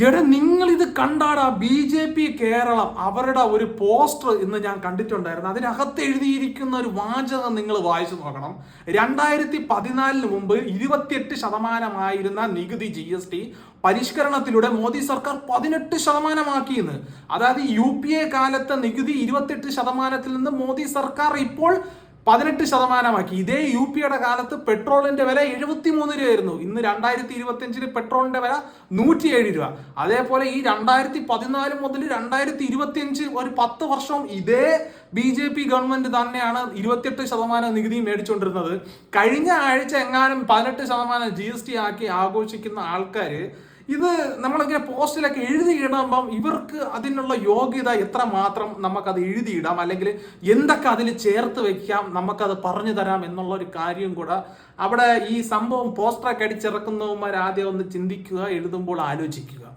എടാ നിങ്ങൾ ഇത് കണ്ടാടാ ബി ജെ പി കേരളം അവരുടെ ഒരു പോസ്റ്റർ ഇന്ന് ഞാൻ കണ്ടിട്ടുണ്ടായിരുന്നു. അതിനകത്ത് എഴുതിയിരിക്കുന്ന ഒരു വാചകം നിങ്ങൾ വായിച്ചു നോക്കണം. രണ്ടായിരത്തി പതിനാലിന് മുമ്പ് ഇരുപത്തിയെട്ട് ശതമാനമായിരുന്ന നികുതി ജി എസ് ടി പരിഷ്കരണത്തിലൂടെ മോദി സർക്കാർ പതിനെട്ട് ശതമാനമാക്കിയെന്ന്. അതായത് യു പി എ കാലത്തെ നികുതി ഇരുപത്തെട്ട് ശതമാനത്തിൽ നിന്ന് മോദി സർക്കാർ ഇപ്പോൾ പതിനെട്ട് ശതമാനമാക്കി. ഇതേ യു പിയുടെ കാലത്ത് പെട്രോളിന്റെ വില എഴുപത്തി മൂന്ന് രൂപയായിരുന്നു. ഇന്ന് രണ്ടായിരത്തി ഇരുപത്തി അഞ്ചിൽ പെട്രോളിന്റെ വില നൂറ്റിയേഴ് രൂപ. അതേപോലെ ഈ രണ്ടായിരത്തി പതിനാല് മുതൽ രണ്ടായിരത്തി ഇരുപത്തി അഞ്ച് ഒരു പത്ത് വർഷം ഇതേ ബി ജെ പി ഗവൺമെന്റ് തന്നെയാണ് ഇരുപത്തിയെട്ട് ശതമാനം നികുതി മേടിച്ചുകൊണ്ടിരുന്നത് കഴിഞ്ഞ ആഴ്ച എങ്ങാനും പതിനെട്ട് ശതമാനം ജി ആക്കി ആഘോഷിക്കുന്ന ആൾക്കാർ ഇത് നമ്മളിങ്ങനെ പോസ്റ്റിലൊക്കെ എഴുതിയിടുമ്പം ഇവർക്ക് അതിനുള്ള യോഗ്യത എത്ര മാത്രം നമുക്കത് എഴുതിയിടാം? അല്ലെങ്കിൽ എന്തൊക്കെ അതിൽ ചേർത്ത് വെക്കാം? നമുക്കത് പറഞ്ഞു തരാം എന്നുള്ള ഒരു കാര്യം കൂടെ അവിടെ ഈ സംഭവം പോസ്റ്ററൊക്കെ അടിച്ചിറക്കുന്നവന്മാർ ആദ്യം ഒന്ന് ചിന്തിക്കുക എഴുതുമ്പോൾ ആലോചിക്കുക.